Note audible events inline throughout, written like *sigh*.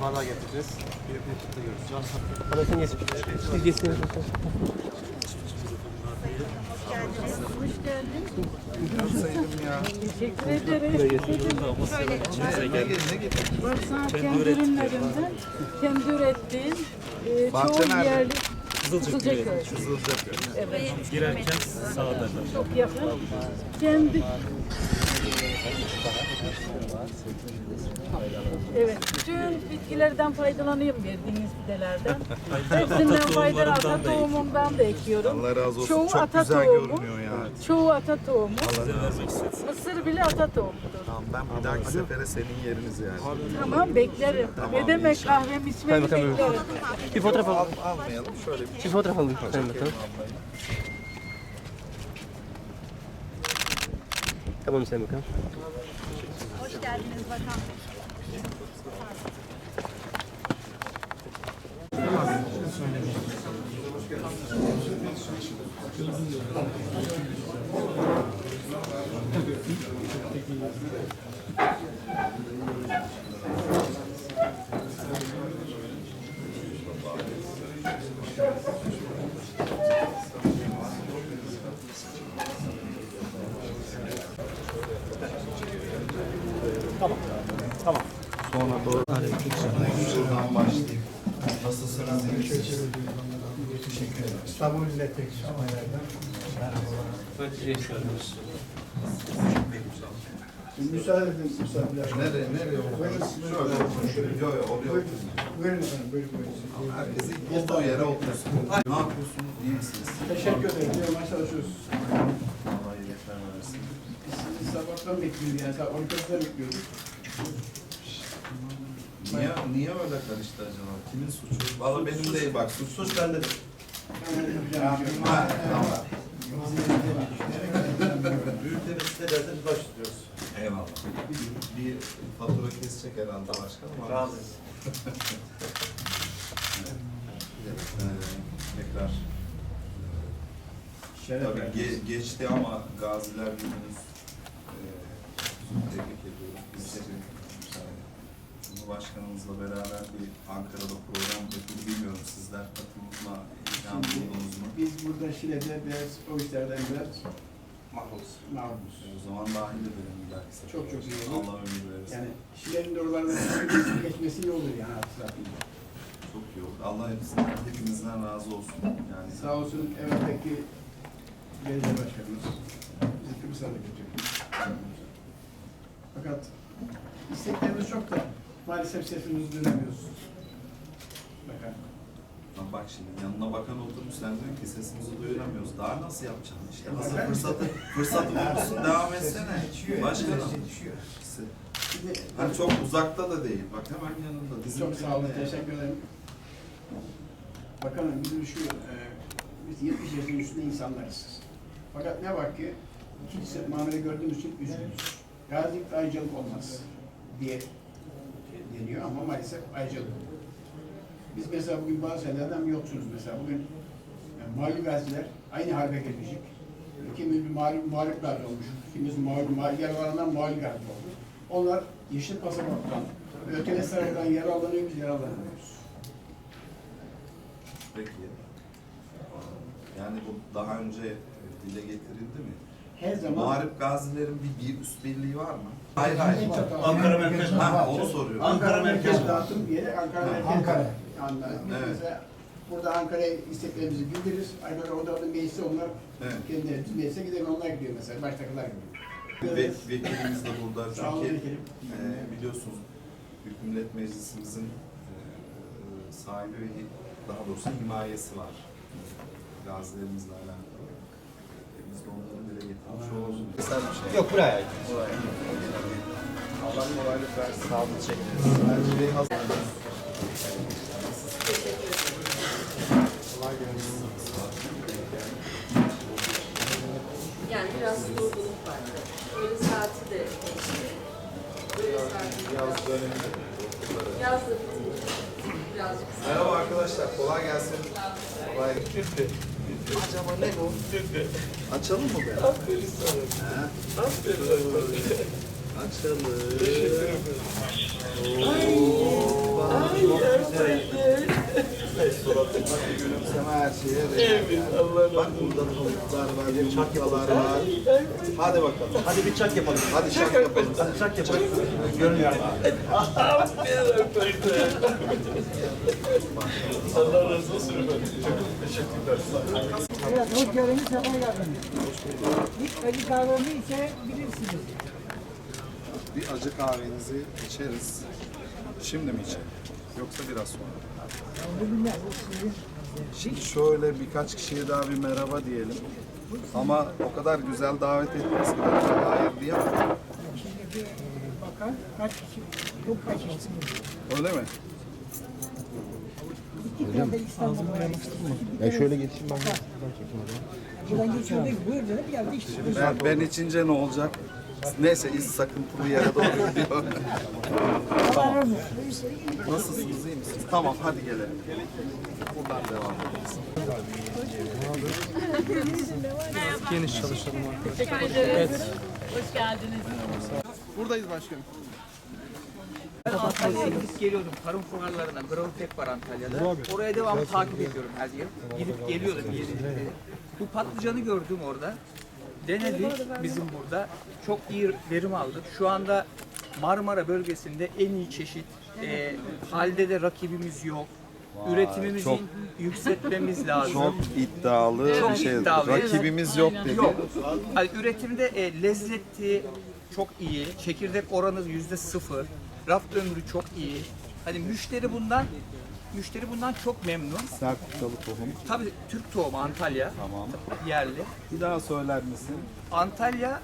Bardağı getireceğiz. Bir bir tıkla görürüz. Anasını geçmiş. Siz geçsiniz. Teşekkür ederim. Baksana kendi ürünlerinden, kendi ürettiğin e, çoğu yerli Kızılcaköy. Evet. Girerken sağda. Çok yakın. Kendi Evet, bütün bitkilerden faydalanıyorum verdiğiniz fidelerden. Hepsinden faydalı ata tohumundan da ekiyorum. Allah razı olsun. Çoğu Çok ata güzel tohumu. görünüyor ya. Çoğu ata tohumu. Size vermek istedim. Mısır bile ata tohumudur. Tamam ben bir dahaki sefere senin yeriniz yani. Tamam beklerim. ne demek kahvem içmemi beklerim. Bir fotoğraf Al, alalım. almayalım şöyle bir Bir fotoğraf alalım. Sayın Tamam Sayın Bakanım. Hoş geldiniz bakan. Şuradan başlayayım. Nasılsınız? iyi misiniz? İstanbul Milletvekili Şamaylar'dan. Müsaade edin misafirler. Nereye, nereye? Şöyle oturun. Şöyle, yo yo oraya Buyurun, oturun. buyurun efendim, buyurun buyurun. Herkesi olduğu yere otursun. Ne yapıyorsunuz? İyi misiniz? Teşekkür ederim, yoruma çalışıyoruz. Allah iyilikler versin. Biz sizi sabahtan bekliyoruz yani, saat 12'de bekliyorduk. Niye, niye öyle karıştı acaba? Kimin suçu? Valla benim değil bak. Suç, suç bende değil. Hemen yapacağım bir şey yok. Ha, tamam. Büyükleri sitelerden başlıyoruz. Eyvallah. Bir fatura kesecek herhalde başkanım. ama- Razıyız. Ee, tekrar Şeref Tabii ge- geçti ama Gaziler Günü'nüz e, tebrik ediyoruz. Biz de. Cumhurbaşkanımızla beraber bir Ankara'da program yapıldı. Bilmiyorum sizler katılma imkanı buldunuz mu? Biz burada Şile'de biraz o işlerden biraz mahvoluz. Mahvoluz. O zaman dahil edelim sefere. Çok çok iyi olur. Allah ömür verirsin. Yani Şile'nin de oralarda geçmesi iyi olur yani hatırlatayım. Çok iyi olur. Allah hepsinden, hepimizden razı olsun. Yani Sağ olsun Evet'teki belediye başkanımız bizi Kıbrıs'a da götürdü. Fakat isteklerimiz çok da maalesef sesimizi duyamıyoruz. Bakın. Lan bak şimdi yanına bakan oturmuş sen diyor ki sesimizi duyuramıyoruz. Daha nasıl yapacaksın işte? Nasıl Bakar mısın? fırsatı, fırsatı bulmuşsun *laughs* devam etsene. Başkanım. Şimdi, Hani çok uzakta da değil. Bak hemen yanında. Bizim çok sağ olun, yanında ya. teşekkür ederim. Bakanım bizim şu, e, biz 70 yaşın üstünde insanlarız. Fakat ne var ki, ikinci muamele gördüğümüz için üzgünüz. Gazilik ayrıcalık olmaz diye deniyor ama maalesef ayrıcalık. Biz mesela bugün bazı şeylerden yoksunuz mesela. Bugün yani mağlup gaziler aynı harbe girmişik. Kimimiz bir mağlup, mağlup gazi olmuş. Kimimiz mağlup, mağlup yaralarından mağlup gazi oldu. Onlar yeşil pasaporttan, ötene sarıdan yaralanıyor, biz yaralanamıyoruz. Peki. Yani bu daha önce dile getirildi mi? Her zaman Muharip gazilerin bir, bir üst birliği var mı? Hayır hayır. Ankara merkez. Ha, onu soruyorum. Ankara merkez dağıtım yere Ankara merkez. Ankara. Anladım. Evet. burada Ankara'ya isteklerimizi bildiririz. Ankara orada da meclise onlar Evet. kendileri biz meclise gidelim onlar gidiyor mesela. Baştakiler gidiyor. Ve, vekilimiz de burada Sağ olun çünkü vekilim. e, biliyorsunuz Büyük Millet Meclisimizin e, sahibi ve daha doğrusu himayesi var. Gazilerimizle alakalı. E, biz de onları getirmiş bir şey. Yok buraya ait. Allah kolaylık versin. Sağ olun. Teşekkür şey hazır. Yani biraz durgunluk var. Öğle saati de geçti. Öğle saati Yaz dönemi. Yaz da bitince birazcık Merhaba arkadaşlar. Kolay gelsin. Kolay gelsin. Acaba ne bu? Açalım mı be? Aferin sana. Aferin. Açalım. Oo. Merhaba. Çok Suratındaki gülümseme her şeye yani. Bak burada tavuklar var, yumurtalar var. Hadi bakalım. Hadi bir çak yapalım. Hadi şak yapalım. Çak yapalım. Görünüyor. Evet, hoş geldiniz, sefa geldiniz. Acı kahvemi içebilirsiniz. Bir acı kahvenizi içeriz. Şimdi mi içelim? Yoksa biraz sonra. Şimdi şöyle birkaç kişiye daha bir merhaba diyelim. Ama o kadar güzel davet ettiniz ki ben de hayır diyemem. şimdi bir bakan kaç kişi, çok kaç? Öyle mi? Ben şöyle geçeyim ben. Buradan geçiyorduk, buyur dedim, geldi işte. Ben, ben içince ne olacak? Neyse iz sakıntılı yere doğru gidiyor. Olsun. Nasılsınız iyi misiniz? Tamam hadi gelelim. Buradan devam edelim. Geniş çalışalım. Teşekkür ederiz. Hoş geldiniz. Buradayız başkanım. Antalya'ya gidip geliyordum. Tarım fuarlarına. Groundtech var Antalya'da. Oraya devamlı takip ediyorum her yıl. Gidip geliyordum yeni. Bu patlıcanı gördüm orada. Denedik bizim burada. Çok iyi verim aldık. Şu anda Marmara bölgesinde en iyi çeşit. E, halde de rakibimiz yok. Üretimimizi çok- yükseltmemiz *laughs* lazım. Çok iddialı Çok bir şey. iddialı. Rakibimiz yok dedi. Yok. Yani üretimde e, lezzeti çok iyi. Çekirdek oranı yüzde sıfır. Raf ömrü çok iyi. Hani müşteri bundan müşteri bundan çok memnun. Sertifikalı tohum. Tabii Türk tohumu Antalya Tamam. yerli. Bir daha söyler misin? Antalya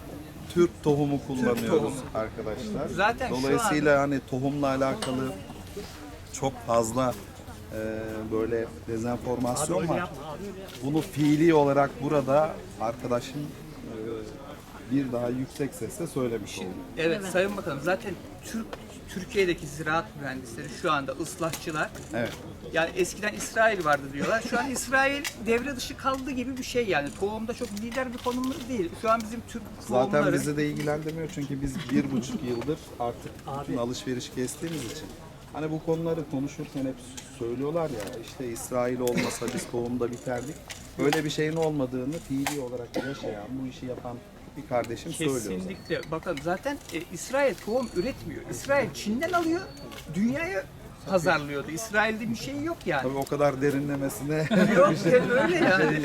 Türk tohumu kullanıyoruz tohumu. arkadaşlar. Zaten Dolayısıyla hani tohumla alakalı çok fazla e, böyle dezenformasyon var. Bunu fiili olarak burada arkadaşım e, bir daha yüksek sesle söylemiş oldu. evet, Sayın Bakanım zaten Türk Türkiye'deki ziraat mühendisleri şu anda ıslahçılar Evet. yani eskiden İsrail vardı diyorlar. Şu an İsrail devre dışı kaldı gibi bir şey yani. Tohumda çok lider bir konumda değil. Şu an bizim Türk Zaten tohumları bizi de ilgilendirmiyor çünkü biz bir buçuk yıldır artık bütün alışveriş kestiğimiz için. Hani bu konuları konuşurken hep söylüyorlar ya işte İsrail olmasa biz tohumda biterdik. Böyle bir şeyin olmadığını fiili olarak yaşayan, bu işi yapan bir kardeşim söylüyor. Kesinlikle. Bakın zaten e, İsrail tohum üretmiyor. İsrail Çin'den alıyor, dünyaya pazarlıyordu. İsrail'de bir şey yok yani. Tabii o kadar derinlemesine yok *laughs* yani öyle yani.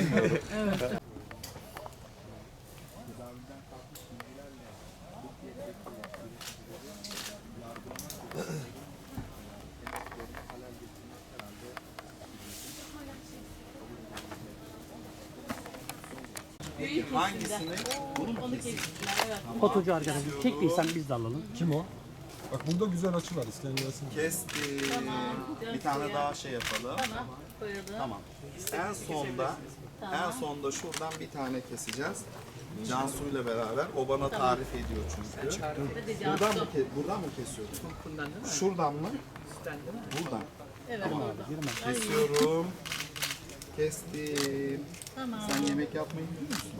Fotocu arkadaşım. Çektiysen biz de alalım. Kim o? Bak burada güzel açı var. İsteyen gelsin. Kestim. Bir tane daha şey yapalım. Tamam. En sonda en sonda şuradan bir tane keseceğiz. Cansu ile beraber. O bana tarif ediyor çünkü. Buradan mı, ke- buradan mı mi? Şuradan mı? Üstten değil mi? Buradan. Evet. Kesiyorum. Kestim. Tamam. Sen yemek yapmayı biliyor musun?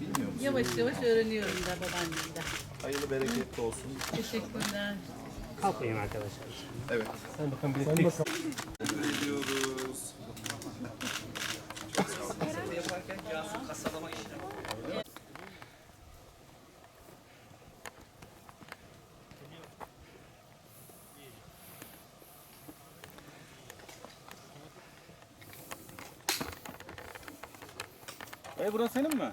Bilmiyor musun? Yavaş yavaş öğreniyorum da babaannemden. Hayırlı bereketli olsun. Teşekkürler. Kalkayım arkadaşlar. Evet. Sen bakalım bir ediyoruz. Yaparken Cansu kasalama işlemi. E burası senin mi?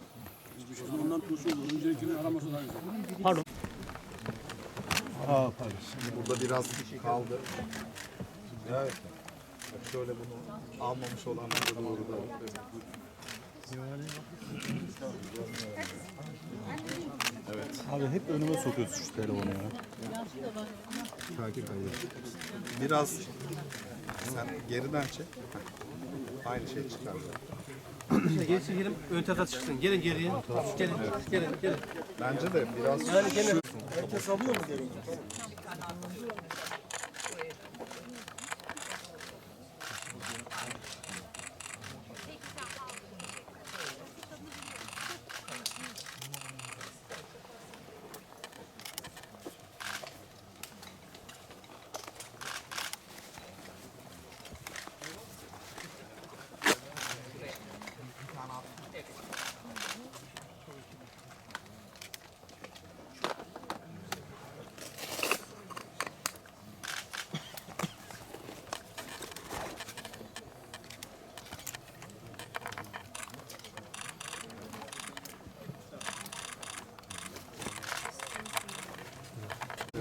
Şimdi burada biraz kaldı. Evet. Bak şöyle bunu almamış olanlara doğru da Abi hep önüme sokuyorsun şu telefonu ya. Biraz sen geriden çek. Aynı şey çıkar. Geri çekelim, ön tarafa çıksın. Gelin geriye. Gelin, gelin, gelin. Bence de biraz Yani gene Herkes alıyor mu geri?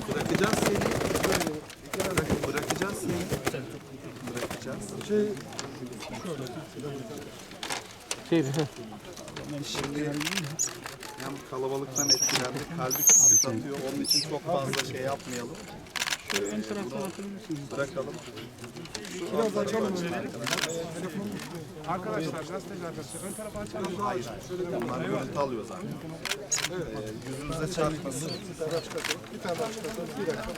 Bırakacağız seni. Bırak- Bırakacağız seni. Bırakacağız. Şey, *laughs* Şimdi hem kalabalıktan etkilendik, kalbi küçük atıyor. Onun için çok fazla şey yapmayalım. Şu ön taraftan atabilirsiniz. Bırakalım. Biraz açalım. Arkadaşlar gazeteci arkadaşlar ön tarafa açalım. Hayır, hayır. Onlar görüntü alıyor zaten. Ee, yüzünüze çarpmasın. Bir tane daha çıkartalım. Bir dakika.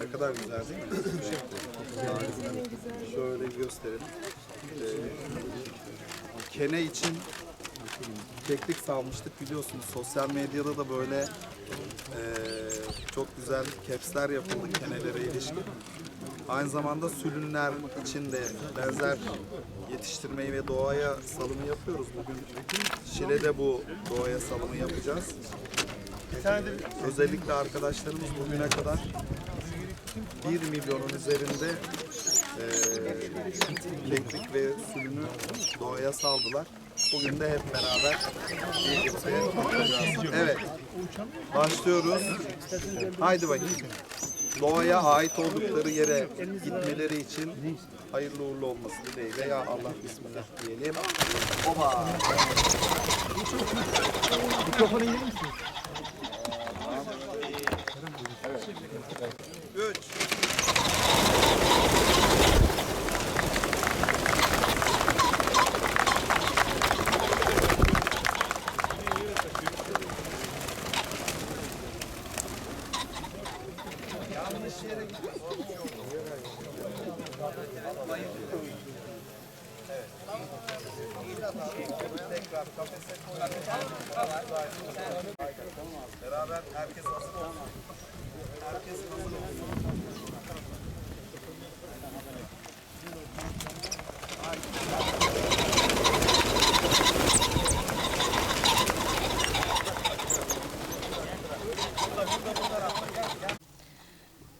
Ne kadar güzel değil mi? Şöyle gösterelim. Ee, kene için keklik salmıştık biliyorsunuz. Sosyal medyada da böyle ee, çok güzel capsler yapıldı kenelere ilişkin. Aynı zamanda sülünler için de benzer yetiştirmeyi ve doğaya salımı yapıyoruz. Bugün Şile'de bu doğaya salımı yapacağız. Özellikle arkadaşlarımız bugüne kadar 1 milyonun üzerinde eee keklik ve sülünü doğaya saldılar. Bugün de hep beraber birlikte yapacağız. Evet. Başlıyoruz. Haydi bakayım. Doğaya ait oldukları yere gitmeleri için hayırlı uğurlu olması dileğiyle. Ya Allah Bismillah diyelim. Oba. Üç. Beraber herkes hazır olsun. Herkes hazır olsun.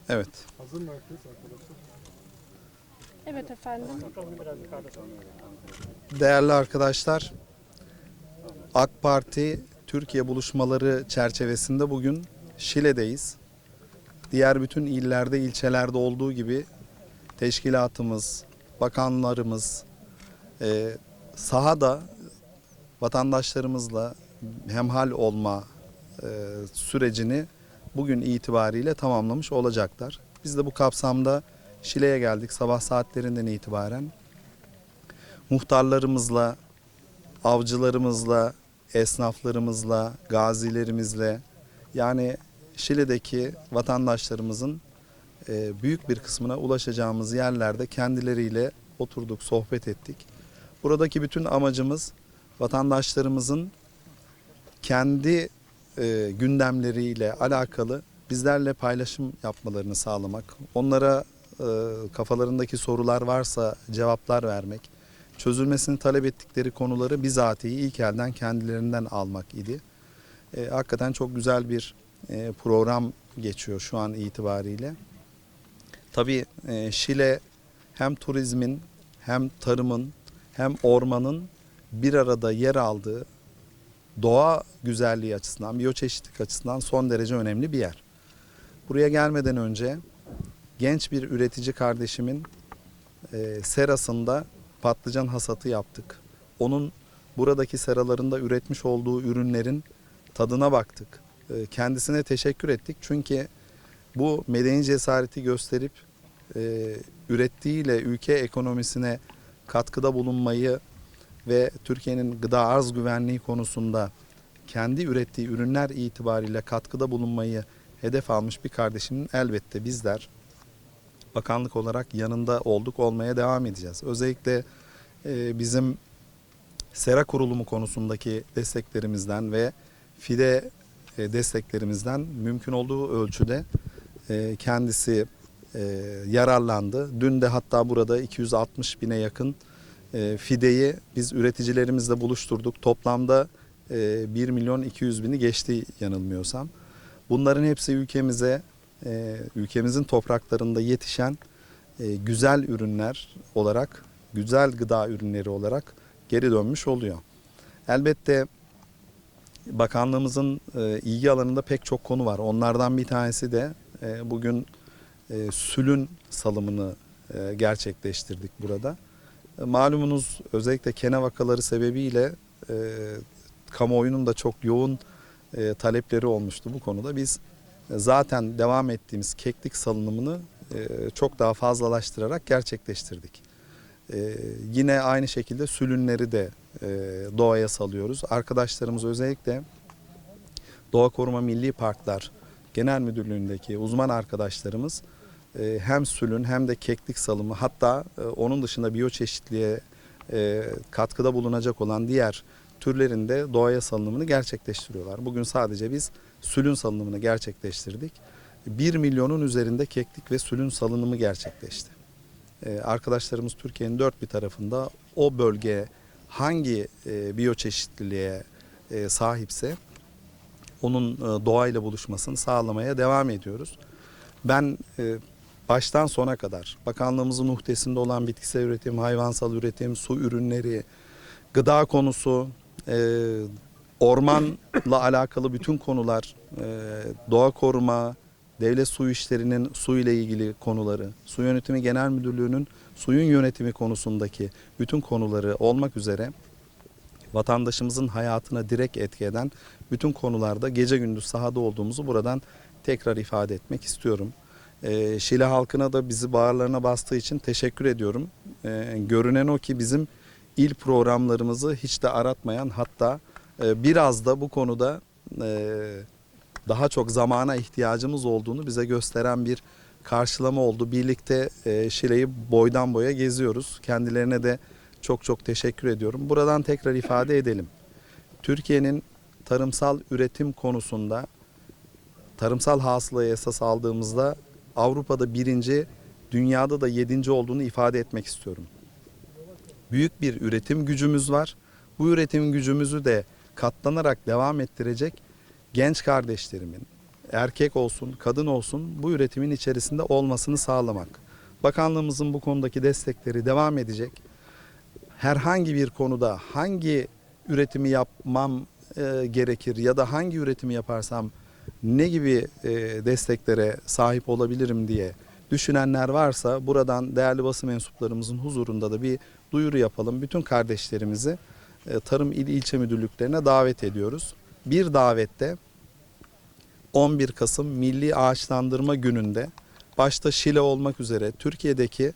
Evet. Hazır mı herkes arkadaşlar? Evet efendim. Değerli arkadaşlar, AK Parti Türkiye buluşmaları çerçevesinde bugün Şile'deyiz. Diğer bütün illerde, ilçelerde olduğu gibi teşkilatımız, bakanlarımız e, sahada vatandaşlarımızla hemhal olma e, sürecini bugün itibariyle tamamlamış olacaklar. Biz de bu kapsamda Şile'ye geldik sabah saatlerinden itibaren muhtarlarımızla, avcılarımızla, esnaflarımızla, gazilerimizle yani Şile'deki vatandaşlarımızın e, büyük bir kısmına ulaşacağımız yerlerde kendileriyle oturduk, sohbet ettik. Buradaki bütün amacımız vatandaşlarımızın kendi e, gündemleriyle alakalı bizlerle paylaşım yapmalarını sağlamak, onlara kafalarındaki sorular varsa cevaplar vermek, çözülmesini talep ettikleri konuları bizatihi ilk elden kendilerinden almak idi. E, hakikaten çok güzel bir e, program geçiyor şu an itibariyle. Tabii e, Şile hem turizmin hem tarımın hem ormanın bir arada yer aldığı doğa güzelliği açısından, biyoçeşitlik açısından son derece önemli bir yer. Buraya gelmeden önce genç bir üretici kardeşimin e, serasında patlıcan hasatı yaptık. Onun buradaki seralarında üretmiş olduğu ürünlerin tadına baktık. E, kendisine teşekkür ettik çünkü bu medeni cesareti gösterip e, ürettiğiyle ülke ekonomisine katkıda bulunmayı ve Türkiye'nin gıda arz güvenliği konusunda kendi ürettiği ürünler itibariyle katkıda bulunmayı hedef almış bir kardeşimin elbette bizler bakanlık olarak yanında olduk olmaya devam edeceğiz. Özellikle e, bizim sera kurulumu konusundaki desteklerimizden ve fide e, desteklerimizden mümkün olduğu ölçüde e, kendisi e, yararlandı. Dün de hatta burada 260 bine yakın e, fideyi biz üreticilerimizle buluşturduk. Toplamda e, 1 milyon 200 bini geçti yanılmıyorsam. Bunların hepsi ülkemize, e, ülkemizin topraklarında yetişen e, güzel ürünler olarak, güzel gıda ürünleri olarak geri dönmüş oluyor. Elbette bakanlığımızın e, ilgi alanında pek çok konu var. Onlardan bir tanesi de e, bugün sülün salımını gerçekleştirdik burada. Malumunuz özellikle kene vakaları sebebiyle e, kamuoyunun da çok yoğun e, talepleri olmuştu bu konuda. Biz zaten devam ettiğimiz keklik salınımını e, çok daha fazlalaştırarak gerçekleştirdik. E, yine aynı şekilde sülünleri de e, doğaya salıyoruz. Arkadaşlarımız özellikle Doğa Koruma Milli Parklar Genel Müdürlüğü'ndeki uzman arkadaşlarımız hem sülün hem de keklik salımı hatta onun dışında biyoçeşitliğe katkıda bulunacak olan diğer türlerin de doğaya salınımını gerçekleştiriyorlar. Bugün sadece biz sülün salınımını gerçekleştirdik. 1 milyonun üzerinde keklik ve sülün salınımı gerçekleşti. Ee, arkadaşlarımız Türkiye'nin dört bir tarafında o bölge hangi e, biyoçeşitliliğe e, sahipse onun e, doğayla buluşmasını sağlamaya devam ediyoruz. Ben baştan sona kadar bakanlığımızın muhtesinde olan bitkisel üretim, hayvansal üretim, su ürünleri, gıda konusu, ormanla alakalı bütün konular, e, doğa koruma, devlet su işlerinin su ile ilgili konuları, su yönetimi genel müdürlüğünün suyun yönetimi konusundaki bütün konuları olmak üzere vatandaşımızın hayatına direkt etki eden bütün konularda gece gündüz sahada olduğumuzu buradan tekrar ifade etmek istiyorum. Ee, Şile halkına da bizi bağırlarına bastığı için teşekkür ediyorum. Ee, görünen o ki bizim il programlarımızı hiç de aratmayan hatta e, biraz da bu konuda e, daha çok zamana ihtiyacımız olduğunu bize gösteren bir karşılama oldu. Birlikte e, Şile'yi boydan boya geziyoruz. Kendilerine de çok çok teşekkür ediyorum. Buradan tekrar ifade edelim. Türkiye'nin tarımsal üretim konusunda tarımsal hasılayı esas aldığımızda Avrupa'da birinci, dünyada da yedinci olduğunu ifade etmek istiyorum. Büyük bir üretim gücümüz var. Bu üretim gücümüzü de katlanarak devam ettirecek genç kardeşlerimin, erkek olsun, kadın olsun bu üretimin içerisinde olmasını sağlamak. Bakanlığımızın bu konudaki destekleri devam edecek. Herhangi bir konuda hangi üretimi yapmam e, gerekir ya da hangi üretimi yaparsam ne gibi e, desteklere sahip olabilirim diye düşünenler varsa buradan değerli basın mensuplarımızın huzurunda da bir duyuru yapalım. Bütün kardeşlerimizi Tarım İl İlçe Müdürlüklerine davet ediyoruz. Bir davette 11 Kasım Milli Ağaçlandırma Günü'nde başta Şile olmak üzere Türkiye'deki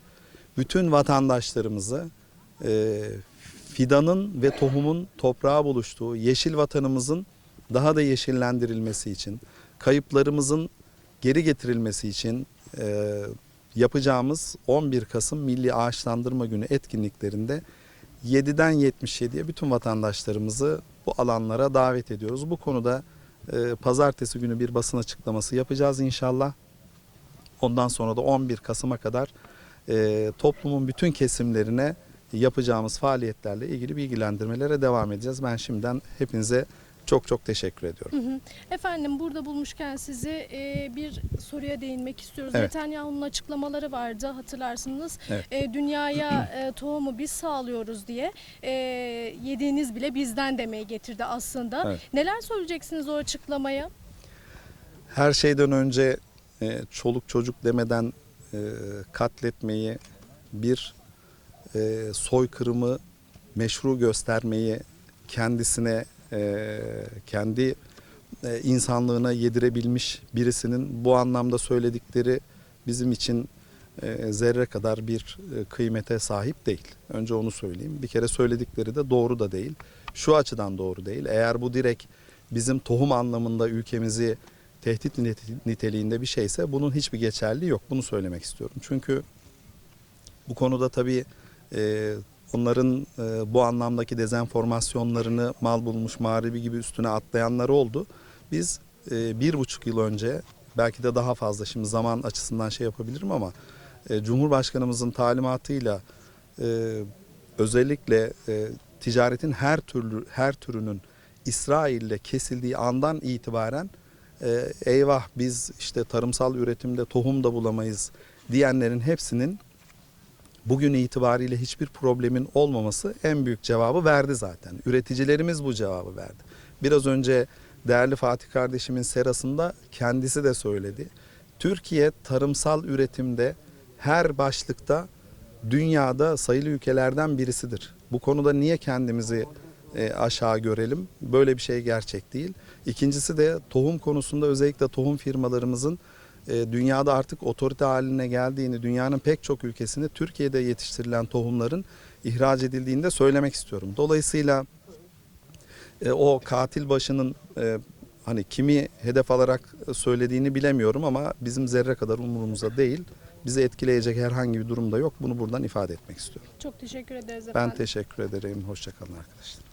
bütün vatandaşlarımızı e, fidanın ve tohumun toprağa buluştuğu yeşil vatanımızın daha da yeşillendirilmesi için, kayıplarımızın geri getirilmesi için e, yapacağımız 11 Kasım Milli Ağaçlandırma Günü etkinliklerinde 7'den 77'ye bütün vatandaşlarımızı bu alanlara davet ediyoruz. Bu konuda e, pazartesi günü bir basın açıklaması yapacağız inşallah. Ondan sonra da 11 Kasım'a kadar e, toplumun bütün kesimlerine yapacağımız faaliyetlerle ilgili bilgilendirmelere devam edeceğiz. Ben şimdiden hepinize çok çok teşekkür ediyorum. Hı hı. Efendim burada bulmuşken sizi e, bir soruya değinmek istiyoruz. Evet. Netanyahu'nun açıklamaları vardı hatırlarsınız. Evet. E, dünyaya e, tohumu biz sağlıyoruz diye e, yediğiniz bile bizden demeye getirdi aslında. Evet. Neler söyleyeceksiniz o açıklamaya? Her şeyden önce e, çoluk çocuk demeden e, katletmeyi, bir e, soykırımı meşru göstermeyi kendisine, e, kendi e, insanlığına yedirebilmiş birisinin bu anlamda söyledikleri bizim için e, zerre kadar bir kıymete sahip değil. Önce onu söyleyeyim. Bir kere söyledikleri de doğru da değil. Şu açıdan doğru değil. Eğer bu direkt bizim tohum anlamında ülkemizi tehdit nite- niteliğinde bir şeyse bunun hiçbir geçerliği yok. Bunu söylemek istiyorum. Çünkü bu konuda tabii onların e, bu anlamdaki dezenformasyonlarını mal bulmuş mağribi gibi üstüne atlayanlar oldu. Biz e, bir buçuk yıl önce belki de daha fazla şimdi zaman açısından şey yapabilirim ama e, Cumhurbaşkanımızın talimatıyla e, özellikle e, ticaretin her türlü her türünün İsrail'le kesildiği andan itibaren e, eyvah biz işte tarımsal üretimde tohum da bulamayız diyenlerin hepsinin bugün itibariyle hiçbir problemin olmaması en büyük cevabı verdi zaten. Üreticilerimiz bu cevabı verdi. Biraz önce değerli Fatih kardeşimin serasında kendisi de söyledi. Türkiye tarımsal üretimde her başlıkta dünyada sayılı ülkelerden birisidir. Bu konuda niye kendimizi e, aşağı görelim? Böyle bir şey gerçek değil. İkincisi de tohum konusunda özellikle tohum firmalarımızın dünyada artık otorite haline geldiğini, dünyanın pek çok ülkesinde Türkiye'de yetiştirilen tohumların ihraç edildiğini de söylemek istiyorum. Dolayısıyla e, o katil başının e, hani kimi hedef alarak söylediğini bilemiyorum ama bizim zerre kadar umurumuzda değil. Bizi etkileyecek herhangi bir durum da yok. Bunu buradan ifade etmek istiyorum. Çok teşekkür ederiz Ben efendim. teşekkür ederim. Hoşçakalın arkadaşlar.